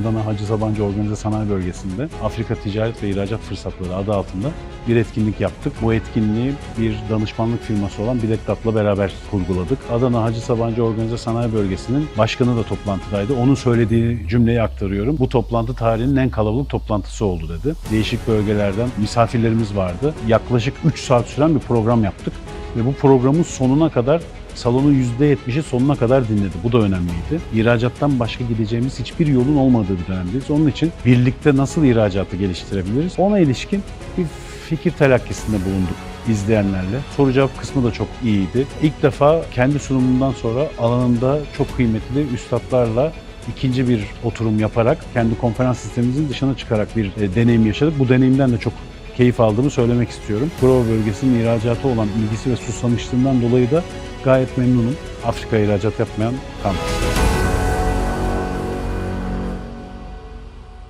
Adana Hacı Sabancı Organize Sanayi Bölgesi'nde Afrika Ticaret ve İhracat Fırsatları adı altında bir etkinlik yaptık. Bu etkinliği bir danışmanlık firması olan Bilektat'la beraber kurguladık. Adana Hacı Sabancı Organize Sanayi Bölgesi'nin başkanı da toplantıdaydı. Onun söylediği cümleyi aktarıyorum. Bu toplantı tarihinin en kalabalık toplantısı oldu dedi. Değişik bölgelerden misafirlerimiz vardı. Yaklaşık 3 saat süren bir program yaptık ve bu programın sonuna kadar salonun %70'i sonuna kadar dinledi. Bu da önemliydi. İhracattan başka gideceğimiz hiçbir yolun olmadığı bir dönemdeyiz. Onun için birlikte nasıl ihracatı geliştirebiliriz? Ona ilişkin bir fikir telakkisinde bulunduk izleyenlerle. Soru cevap kısmı da çok iyiydi. İlk defa kendi sunumundan sonra alanında çok kıymetli üstadlarla ikinci bir oturum yaparak kendi konferans sistemimizin dışına çıkarak bir e, deneyim yaşadık. Bu deneyimden de çok keyif aldığımı söylemek istiyorum. Prova bölgesinin ihracatı olan ilgisi ve susamışlığından dolayı da gayet memnunum. Afrika ihracat yapmayan kalmadı.